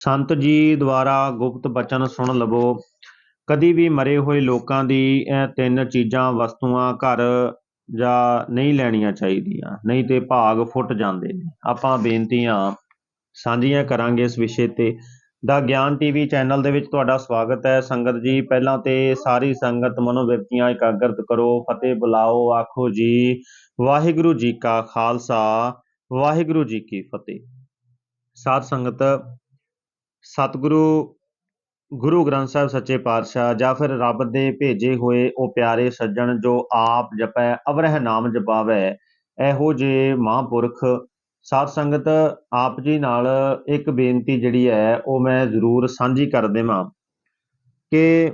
ਸੰਤ ਜੀ ਦੁਆਰਾ ਗੁਪਤ ਬਚਨ ਸੁਣ ਲਵੋ। ਕਦੀ ਵੀ ਮਰੇ ਹੋਏ ਲੋਕਾਂ ਦੀ ਇਹ ਤਿੰਨ ਚੀਜ਼ਾਂ, ਵਸਤੂਆਂ ਘਰ ਜਾਂ ਨਹੀਂ ਲੈਣੀਆਂ ਚਾਹੀਦੀਆਂ, ਨਹੀਂ ਤੇ ਭਾਗ ਫੁੱਟ ਜਾਂਦੇ ਨੇ। ਆਪਾਂ ਬੇਨਤੀਆਂ ਸਾਂਝੀਆਂ ਕਰਾਂਗੇ ਇਸ ਵਿਸ਼ੇ ਤੇ। ਦਾ ਗਿਆਨ ਟੀਵੀ ਚੈਨਲ ਦੇ ਵਿੱਚ ਤੁਹਾਡਾ ਸਵਾਗਤ ਹੈ। ਸੰਗਤ ਜੀ, ਪਹਿਲਾਂ ਤੇ ਸਾਰੀ ਸੰਗਤ ਮਨੋਵਿਰਤੀਆਂ ਇਕਾਗਰਤ ਕਰੋ। ਫਤਿਹ ਬੁਲਾਓ, ਆਖੋ ਜੀ, ਵਾਹਿਗੁਰੂ ਜੀ ਕਾ ਖਾਲਸਾ, ਵਾਹਿਗੁਰੂ ਜੀ ਕੀ ਫਤਿਹ। ਸਾਧ ਸੰਗਤ ਸਤਿਗੁਰੂ, ਗੁਰੂ ਗ੍ਰੰਥ ਸਾਹਿਬ ਸੱਚੇ ਪਾਤਸ਼ਾਹ ਜਾਂ ਫਿਰ ਰੱਬ ਦੇ ਭੇਜੇ ਹੋਏ ਉਹ ਪਿਆਰੇ ਸੱਜਣ ਜੋ ਆਪ ਜਪੈ, ਅਵਰਹ ਨਾਮ ਜਪਾਵੈ, ਇਹੋ ਜੇ ਮਹਾਂਪੁਰਖ ਸਾਧ ਸੰਗਤ ਆਪ ਜੀ ਨਾਲ ਇੱਕ ਬੇਨਤੀ ਜਿਹੜੀ ਹੈ, ਉਹ ਮੈਂ ਜ਼ਰੂਰ ਸਾਂਝੀ ਕਰ ਦੇਵਾਂ ਕਿ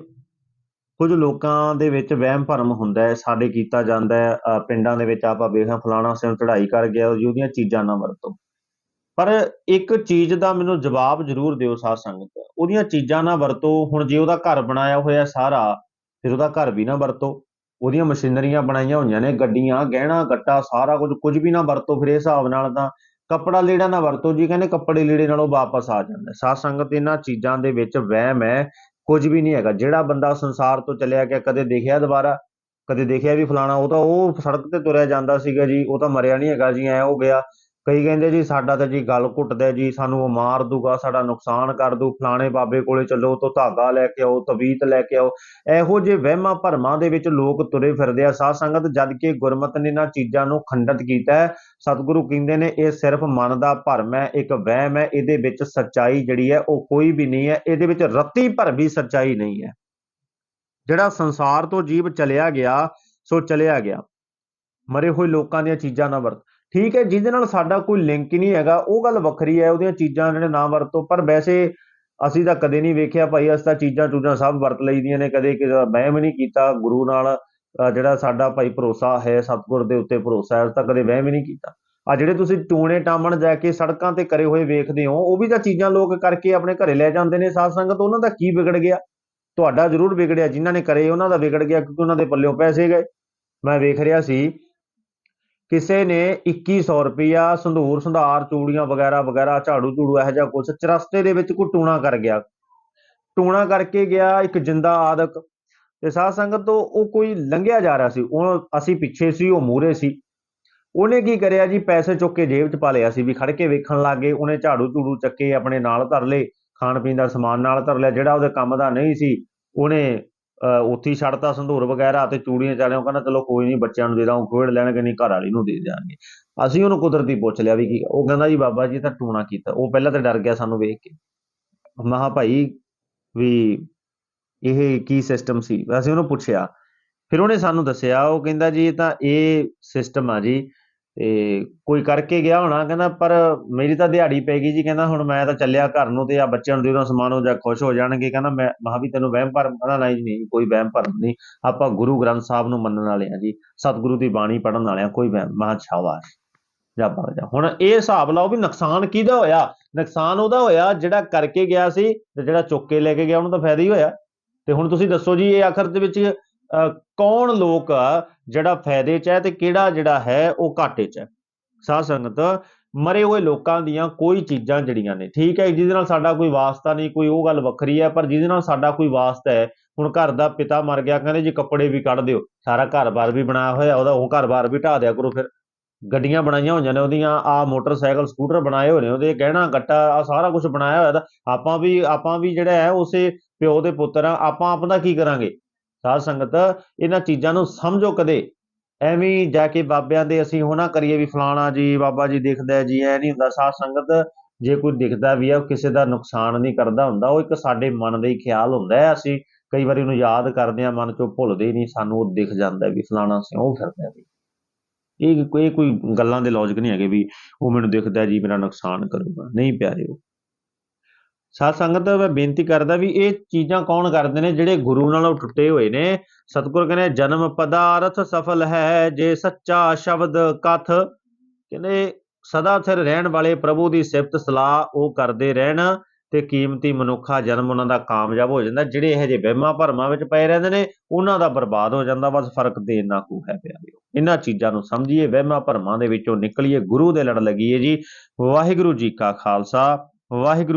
ਕੁਝ ਲੋਕਾਂ ਦੇ ਵਿੱਚ ਵਹਿਮ ਭਰਮ ਹੁੰਦਾ ਹੈ, ਸਾਡੇ ਕੀਤਾ ਜਾਂਦਾ ਹੈ ਪਿੰਡਾਂ ਦੇ ਵਿੱਚ ਆਪਾਂ ਵੇਖਾਂ ਫਲਾਣਾ ਸਿੰਘ ਚੜ੍ਹਾਈ ਕਰ ਗਿਆ ਜੀ ਉਹਦੀਆਂ ਚੀਜ਼ਾਂ ਨਾ ਵਰਤੋ। ਪਰ ਇੱਕ ਚੀਜ਼ ਦਾ ਮੈਨੂੰ ਜਵਾਬ ਜ਼ਰੂਰ ਦਿਓ ਸਾਧ ਸੰਗਤ। ਉਹਦੀਆਂ ਚੀਜ਼ਾਂ ਨਾ ਵਰਤੋ। ਹੁਣ ਜੇ ਉਹਦਾ ਘਰ ਬਣਾਇਆ ਹੋਇਆ ਸਾਰਾ, ਫਿਰ ਉਹਦਾ ਘਰ ਵੀ ਨਾ ਵਰਤੋ। ਉਹਦੀਆਂ ਮਸ਼ੀਨਰੀਆਂ ਬਣਾਈਆਂ ਹੋਈਆਂ ਨੇ, ਗੱਡੀਆਂ, ਗਹਿਣਾ, ਗੱਟਾ, ਸਾਰਾ ਕੁਝ ਕੁਝ ਵੀ ਨਾ ਵਰਤੋ ਫਿਰ ਇਹ ਹਿਸਾਬ ਨਾਲ ਤਾਂ ਕੱਪੜਾ ਲੀੜਾ ਨਾ ਵਰਤੋ ਜੀ, ਕਹਿੰਦੇ ਕੱਪੜੇ ਲੀੜੇ ਨਾਲੋਂ ਵਾਪਸ ਆ ਜਾਂਦਾ। ਹੈ। ਸਾਧ ਸੰਗਤ, ਇਹਨਾਂ ਚੀਜ਼ਾਂ ਦੇ ਵਿੱਚ ਵਹਿਮ ਹੈ, ਕੁਝ ਵੀ ਨਹੀਂ ਹੈਗਾ। ਜਿਹੜਾ ਬੰਦਾ ਸੰਸਾਰ ਤੋਂ ਚਲਿਆ ਗਿਆ, ਕਦੇ ਦੇਖਿਆ ਦੁਬਾਰਾ, ਕਦੇ ਦੇਖਿਆ ਵੀ ਫਲਾਣਾ, ਉਹ ਤਾਂ ਉਹ ਸੜਕ ਤੇ ਤੁਰਿਆ ਜਾਂਦਾ ਸੀਗਾ ਜੀ, ਉਹ ਤਾਂ ਮਰਿਆ ਨਹੀਂ ਹੈਗਾ ਜੀ, ਐ ਹੋ ਗਿਆ। ਕਈ ਕਹਿੰਦੇ ਜੀ, ਸਾਡਾ ਤਾਂ ਜੀ ਗਲ ਘੁੱਟਦਾ ਜੀ, ਸਾਨੂੰ ਉਹ ਮਾਰ ਦੂਗਾ, ਸਾਡਾ ਨੁਕਸਾਨ ਕਰ ਦੂ, ਫਲਾਣੇ ਬਾਬੇ ਕੋਲੇ ਚੱਲੋ ਤੋਂ ਧਾਗਾ ਲੈ ਕੇ ਆਓ, ਤਵੀਤ ਲੈ ਕੇ ਆਓ। ਇਹੋ ਜਿਹੇ ਵਹਿਮਾਂ ਭਰਮਾਂ ਦੇ ਵਿੱਚ ਲੋਕ ਤੁਰੇ ਫਿਰਦੇ ਆ। ਸਾਧ ਸੰਗਤ ਜਦ ਕਿ ਗੁਰਮਤਿ ਨੇ ਇਹਨਾਂ ਚੀਜ਼ਾਂ ਨੂੰ ਖੰਡਿਤ ਕੀਤਾ ਹੈ। ਸਤਿਗੁਰੂ ਕਹਿੰਦੇ ਨੇ, ਇਹ ਸਿਰਫ ਮਨ ਦਾ ਭਰਮ ਹੈ, ਇੱਕ ਵਹਿਮ ਹੈ, ਇਹਦੇ ਵਿੱਚ ਸੱਚਾਈ ਜਿਹੜੀ ਹੈ, ਉਹ ਕੋਈ ਵੀ ਨਹੀਂ ਹੈ, ਇਹਦੇ ਵਿੱਚ ਰੱਤੀ ਭਰ ਵੀ ਸੱਚਾਈ ਨਹੀਂ ਹੈ। ਜਿਹੜਾ ਸੰਸਾਰ ਤੋਂ ਜੀਵ ਚਲਿਆ ਗਿਆ, ਸੋ ਚਲਿਆ ਗਿਆ। ਮਰੇ ਹੋਏ ਲੋਕਾਂ ਦੀਆਂ ਚੀਜ਼ਾਂ ਨਾ ਵਰਤ। ਠੀਕ ਹੈ, ਜਿਹਦੇ ਨਾਲ ਸਾਡਾ ਕੋਈ ਲਿੰਕ ਹੀ ਨਹੀਂ ਹੈਗਾ, ਉਹ ਗੱਲ ਵੱਖਰੀ ਹੈ, ਉਹਦੀਆਂ ਚੀਜ਼ਾਂ ਜਿਹੜੇ ਨਾ ਵਰਤੋ, ਪਰ ਵੈਸੇ ਅਸੀਂ ਤਾਂ ਕਦੇ ਨਹੀਂ ਵੇਖਿਆ ਭਾਈ, ਅਸੀਂ ਤਾਂ ਚੀਜ਼ਾਂ ਚੂਜ਼ਾਂ ਸਭ ਵਰਤ ਲਈਦੀਆਂ ਨੇ, ਕਦੇ ਕਿਸੇ ਦਾ ਵਹਿਮ ਨਹੀਂ ਕੀਤਾ, ਗੁਰੂ ਨਾਲ ਜਿਹੜਾ ਸਾਡਾ ਭਾਈ ਭਰੋਸਾ ਹੈ, ਸਤਿਗੁਰ ਦੇ ਉੱਤੇ ਭਰੋਸਾ ਹੈ, ਅਸੀਂ ਤਾਂ ਕਦੇ ਵਹਿਮ ਹੀ ਨਹੀਂ ਕੀਤਾ। ਆ ਜਿਹੜੇ ਤੁਸੀਂ ਟੂਣੇ ਟਾਮਣ ਜਾ ਕੇ ਸੜਕਾਂ ਤੇ ਕਰੇ ਹੋਏ ਵੇਖਦੇ ਹੋ, ਉਹ ਵੀ ਤਾਂ ਚੀਜ਼ਾਂ ਲੋਕ ਕਰਕੇ ਆਪਣੇ ਘਰੇ ਲੈ ਜਾਂਦੇ ਨੇ, ਸਾਧ ਸੰਗਤ, ਉਹਨਾਂ ਦਾ ਕੀ ਵਿਗੜ ਗਿਆ? ਤੁਹਾਡਾ ਜ਼ਰੂਰ ਵਿਗੜਿਆ, ਜਿਨ੍ਹਾਂ ਨੇ ਕਰੇ, ਉਹਨਾਂ ਦਾ ਵਿਗੜ ਗਿਆ, ਕਿਉਂਕਿ ਉਹਨਾਂ ਦੇ ਪੱਲਿਓਂ ਪੈਸੇ ਗਏ। ਮੈਂ ਵੇਖ ਰਿਹਾ ਸੀ ਕਿਸੇ ਨੇ 2100 ਰੁਪਇਆ ਸੰਧੂਰ, ਸੰਧਾਰ, ਚੂੜੀਆਂ ਵਗੈਰਾ ਵਗੈਰਾ, ਝਾੜੂ, ਝੂੜੂ, ਇਹੋ ਜਿਹਾ ਕੁਛ ਚਰਸਤੇ ਦੇ ਵਿੱਚ ਕੋਈ ਟੂਣਾ ਕਰ ਗਿਆ। ਟੂਣਾ ਕਰਕੇ ਗਿਆ ਇੱਕ ਜਿੰਦਾ ਆਦਕ। ਤੇ ਸਾਧ ਸੰਗਤ ਤੋਂ ਉਹ ਕੋਈ ਲੰਘਿਆ ਜਾ ਰਿਹਾ ਸੀ। ਉਹ ਅਸੀਂ ਪਿੱਛੇ ਸੀ, ਉਹ ਮੂਰੇ ਸੀ। ਉਹਨੇ ਕੀ ਕਰਿਆ ਜੀ? ਪੈਸੇ ਚੁੱਕ ਕੇ ਜੇਬ 'ਚ ਪਾ ਲਿਆ ਸੀ ਵੀ ਖੜ ਕੇ ਵੇਖਣ ਲੱਗ। ਗਏ ਉਹਨੇ ਝਾੜੂ, ਝੂੜੂ ਚੱਕੇ, ਆਪਣੇ ਨਾਲ ਧਰ ਲਏ ਖਾਣ ਪੀਣ ਦਾ ਸਮਾਨ ਨਾਲ ਧਰ ਲਿਆ। ਜਿਹੜਾ ਉਹਦੇ ਕੰਮ ਦਾ ਨਹੀਂ ਸੀ, ਉਹਨੇ ਉੱਥੇ ਹੀ ਛੱਡਤਾ ਸੰਧੂਰ ਵਗੈਰਾ ਤੇ ਚੂੜੀਆਂ ਚਾੜੀਆਂ, ਉਹ ਕਹਿੰਦਾ ਚਲੋ ਕੋਈ ਨਹੀਂ ਬੱਚਿਆਂ ਨੂੰ ਦੇ ਦਾਂ ਖੋੜ ਲੈਣਗੇ, ਨਹੀਂ ਘਰ ਵਾਲੀ ਨੂੰ ਦੇ ਦਿਆਂਗੇ ਅਸੀਂ ਉਹਨੂੰ ਕੁਦਰਤੀ ਪੁੱਛ ਲਿਆ ਵੀ ਕੀ, ਉਹ ਕਹਿੰਦਾ ਜੀ ਬਾਬਾ ਜੀ ਤਾਂ ਟੂਣਾ ਕੀਤਾ। ਉਹ ਪਹਿਲਾਂ ਤਾਂ ਡਰ ਗਿਆ ਸਾਨੂੰ ਵੇਖ ਕੇ। ਮਹਾ ਭਾਈ ਵੀ ਇਹ ਕੀ ਸਿਸਟਮ ਸੀ? ਅਸੀਂ ਉਹਨੂੰ ਪੁੱਛਿਆ। ਫਿਰ ਉਹਨੇ ਸਾਨੂੰ ਦੱਸਿਆ, ਉਹ ਕਹਿੰਦਾ ਜੀ ਇਹ ਤਾਂ ਇਹ ਸਿਸਟਮ ਆ ਜੀ। ਤੇ ਕੋਈ ਕਰਕੇ ਗਿਆ ਹੋਣਾ, ਕਹਿੰਦਾ ਪਰ ਮੇਰੀ ਤਾਂ ਦਿਹਾੜੀ ਪੈ ਗਈ ਜੀ, ਕਹਿੰਦਾ ਹੁਣ ਮੈਂ ਤਾਂ ਚੱਲਿਆ ਘਰ ਨੂੰ ਤੇ ਆ ਬੱਚਿਆਂ ਨੂੰ ਦੇ ਦਾਂ ਸਮਾਨ ਹੋ ਜਾ, ਖੁਸ਼ ਹੋ ਜਾਣਗੇ, ਕਹਿੰਦਾ ਮੈਂ ਮਹਾ ਵੀ ਤੈਨੂੰ ਵਹਿਮ ਭਰਮ ਕਹਿੰਦਾ ਨਹੀਂ ਜੀ, ਨਹੀਂ, ਕੋਈ ਵਹਿਮ ਭਰਮ ਨਹੀਂ, ਆਪਾਂ ਗੁਰੂ ਗ੍ਰੰਥ ਸਾਹਿਬ ਨੂੰ ਮੰਨਣ ਵਾਲੇ ਆ ਜੀ, ਸਤਿਗੁਰੂ ਦੀ ਬਾਣੀ ਪੜਨ ਵਾਲੇ ਆ ਕੋਈ ਵਹਿਮ ਮਹਾ ਸ਼ਾਬਾਸ਼ ਜਾ ਭਗ ਜਾ। ਹੁਣ ਇਹ ਹਿਸਾਬ ਲਾਓ ਵੀ ਨੁਕਸਾਨ ਕਿਹਦਾ ਹੋਇਆ? ਨੁਕਸਾਨ ਉਹਦਾ ਹੋਇਆ ਜਿਹੜਾ ਕਰਕੇ ਗਿਆ ਸੀ ਤੇ ਜਿਹੜਾ ਚੁੱਕ ਕੇ ਲੈ ਕੇ ਗਿਆ, ਉਹਨੂੰ ਤਾਂ ਫਾਇਦਾ ਹੀ ਹੋਇਆ। ਤੇ ਹੁਣ ਤੁਸੀਂ ਦੱਸੋ ਜੀ, ਇਹ ਆਖਰ ਦੇ ਵਿੱਚ ਕੌਣ ਲੋਕ ਜਿਹੜਾ ਫਾਇਦੇ 'ਚ ਹੈ ਤੇ ਕਿਹੜਾ ਜਿਹੜਾ ਹੈ, ਉਹ ਘਾਟੇ 'ਚ ਹੈ? ਸਾਧ ਸੰਗਤ, ਮਰੇ ਹੋਏ ਲੋਕਾਂ ਦੀਆਂ ਕੋਈ ਚੀਜ਼ਾਂ ਜਿਹੜੀਆਂ ਨੇ ਠੀਕ ਹੈ ਜਿਹਦੇ ਨਾਲ ਸਾਡਾ ਕੋਈ ਵਾਸਤਾ ਨਹੀਂ, ਕੋਈ ਉਹ ਗੱਲ ਵੱਖਰੀ ਹੈ, ਪਰ ਜਿਹਦੇ ਨਾਲ ਸਾਡਾ ਕੋਈ ਵਾਸਤਾ ਹੈ, ਹੁਣ ਘਰ ਦਾ ਪਿਤਾ ਮਰ ਗਿਆ, ਕਹਿੰਦੇ ਜੀ ਕੱਪੜੇ ਵੀ ਕੱਢ ਦਿਓ, ਸਾਰਾ ਘਰ-ਬਾਰ ਵੀ ਬਣਾਇਆ ਹੋਇਆ, ਉਹਦਾ ਉਹ ਘਰ-ਬਾਰ ਵੀ ਢਾ ਦਿਆ ਕਰੋ ਫਿਰ। ਗੱਡੀਆਂ ਬਣਾਈਆਂ ਹੋਈਆਂ ਨੇ ਉਹਦੀਆਂ, ਆ ਮੋਟਰਸਾਈਕਲ, ਸਕੂਟਰ ਬਣਾਏ ਹੋਏ ਨੇ ਉਹਦੇ, ਗਹਿਣਾ, ਗੱਟਾ, ਆ ਸਾਰਾ ਕੁਝ ਬਣਾਇਆ ਹੋਇਆ, ਤਾਂ ਆਪਾਂ ਵੀ ਆਪਾਂ ਵੀ ਜਿਹੜਾ ਹੈ, ਉਸੇ ਪਿਓ ਦੇ ਪੁੱਤਰ ਆ ਆਪਾਂ ਆਪਦਾ ਕੀ ਕਰਾਂਗੇ? ਸਾਧ ਸੰਗਤ, ਇਹਨਾਂ ਚੀਜ਼ਾਂ ਨੂੰ ਸਮਝੋ ਕਦੇ। ਐਵੇਂ ਜਾ ਕੇ ਬਾਬਿਆਂ ਦੇ ਅਸੀਂ ਉਹ ਨਾ ਕਰੀਏ ਵੀ ਫਲਾਣਾ ਜੀ, ਬਾਬਾ ਜੀ ਦਿਖਦਾ ਜੀ, ਐ ਨਹੀਂ ਹੁੰਦਾ। ਸਾਧ ਸੰਗਤ ਜੇ ਕੋਈ ਦਿਖਦਾ ਵੀ ਆ, ਉਹ ਕਿਸੇ ਦਾ ਨੁਕਸਾਨ ਨਹੀਂ ਕਰਦਾ ਹੁੰਦਾ, ਉਹ ਇੱਕ ਸਾਡੇ ਮਨ ਦਾ ਹੀ ਖਿਆਲ ਹੁੰਦਾ ਹੈ। ਅਸੀਂ ਕਈ ਵਾਰੀ ਉਹਨੂੰ ਯਾਦ ਕਰਦੇ ਆ ਮਨ ਚੋਂ ਭੁੱਲਦੇ ਨਹੀਂ, ਸਾਨੂੰ ਉਹ ਦਿਖ ਜਾਂਦਾ ਵੀ ਫਲਾਣਾ ਸਿਉਂ ਫਿਰਦਾ ਵੀ ਇਹ ਕੋਈ ਕੋਈ ਗੱਲਾਂ ਦੇ ਲੌਜੀਕ ਨਹੀਂ ਹੈਗੇ ਵੀ ਉਹ ਮੈਨੂੰ ਦਿਖਦਾ ਜੀ, ਮੇਰਾ ਨੁਕਸਾਨ ਕਰੂਗਾ। ਨਹੀਂ ਪਿਆਰਿਓ ਸਾਧ ਸੰਗਤ, ਮੈਂ ਬੇਨਤੀ ਕਰਦਾ ਵੀ ਇਹ ਚੀਜ਼ਾਂ ਕੌਣ ਕਰਦੇ ਨੇ, ਜਿਹੜੇ ਗੁਰੂ ਨਾਲੋਂ ਟੁੱਟੇ ਹੋਏ ਨੇ? ਸਤਿਗੁਰ ਕਹਿੰਦੇ, ਜਨਮ ਪਦਾਰਥ ਸਫਲ ਹੈ, ਜੇ ਸੱਚਾ ਸ਼ਬਦ ਕਥ। ਕਹਿੰਦੇ, ਸਦਾ ਸਿਰ ਰਹਿਣ ਵਾਲੇ ਪ੍ਰਭੂ ਦੀ ਸਿਫਤ ਸਲਾਹ ਉਹ ਕਰਦੇ ਰਹਿਣ ਤੇ ਕੀਮਤੀ ਮਨੁੱਖਾ ਜਨਮ ਉਹਨਾਂ ਦਾ ਕਾਮਯਾਬ ਹੋ ਜਾਂਦਾ। ਜਿਹੜੇ ਇਹੋ ਜਿਹੇ ਵਹਿਮਾਂ ਭਰਮਾਂ ਵਿੱਚ ਪਏ ਰਹਿੰਦੇ ਨੇ, ਉਹਨਾਂ ਦਾ ਬਰਬਾਦ ਹੋ ਜਾਂਦਾ। ਬਸ ਫ਼ਰਕ ਤੇ ਇੰਨਾ ਕੁ ਹੈ ਪਿਆਰਿਓ ਇਹਨਾਂ ਚੀਜ਼ਾਂ ਨੂੰ ਸਮਝੀਏ, ਵਹਿਮਾਂ ਭਰਮਾਂ ਦੇ ਵਿੱਚੋਂ ਨਿਕਲੀਏ, ਗੁਰੂ ਦੇ ਲੜ ਲੱਗੀਏ ਜੀ। ਵਾਹਿਗੁਰੂ ਜੀ ਕਾ ਖਾਲਸਾ, ਵਾਹਿਗੁਰੂ